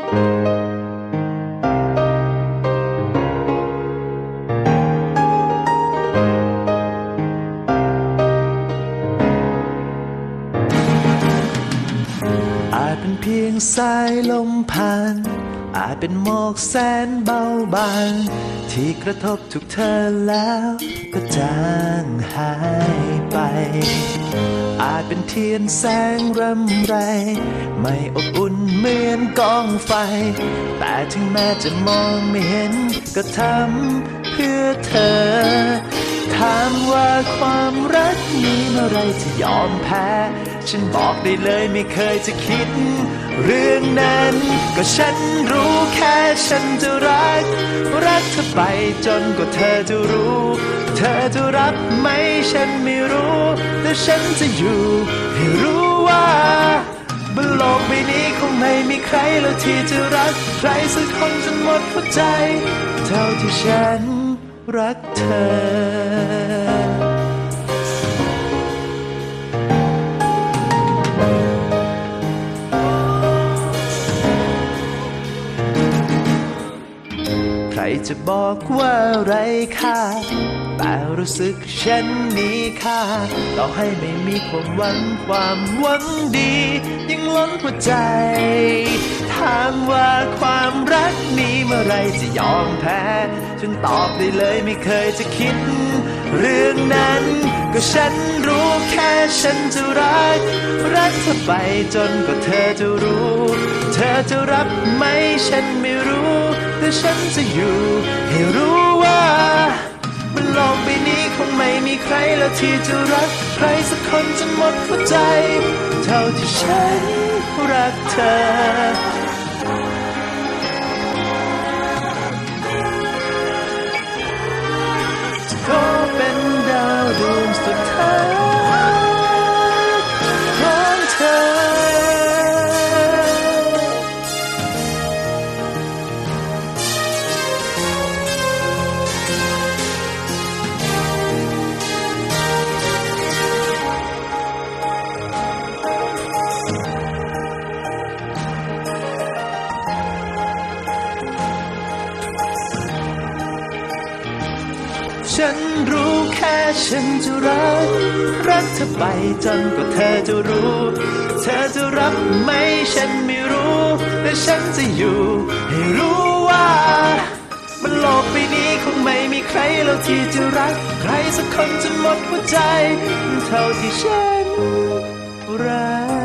อาจเป็นเพียงสายลมผ่าน อาจเป็นหมอกแสนเบาบาง ที่กระทบถูกเธอแล้วก็จางหายไป อาจเป็นเทียนแสงรำไร ไม่อบอุ่นเหมือนกองไฟ แต่ถึงแม้จะมองไม่เห็น ก็ทำเพื่อเธอ ถามว่าความรักมีเมื่อไรจะยอมแพ้ ฉันบอกได้เลยไม่เคยจะคิด เรื่องนั้น ก็ฉันรู้แค่ฉันจะรัก รักเธอไปจนกว่าเธอจะรู้ เธอจะรับไหมฉันไม่รู้ แต่ฉันจะอยู่ให้รู้ว่าบนโลกใบนี้คงไม่มีใครแล้วที่จะรัก ใครสักคนจนหมดหัวใจ เท่าที่ฉันรักเธอ จะบอกว่าไรค่าแต่รู้สึกฉันมีค่า ต่อให้ไม่มีความหวังความหวังดี ยังล้นหัวใจ ถามว่าความรักมีเมื่อไรจะยอมแพ้ฉันตอบได้เลยไม่เคยจะคิด เรื่องนั้น ก็ฉันรู้แค่ฉันจะรัก รักเธอไปจนกว่าเธอจะรู้ เธอจะรับไหมฉันไม่รู้ แต่ฉันจะอยู่ ให้รู้ว่าบนโลกใบนี้คงไม่มีใครแล้วที่จะรักใครสักคนจนหมดหัวใจ เท่าที่ฉันรักเธอขอเป็นดาวดวงสุดท้าย ฉันรู้แค่ฉันจะรัก รักเธอไปจนกว่าเธอจะรู้ เธอจะรับไหมฉันไม่รู้แต่ฉันจะอยู่ ให้รู้ว่าบนโลกใบนี้คงไม่มีใครแล้วที่จะรัก ใครสักคนจนหมดหัวใจ เท่าที่ฉันรัก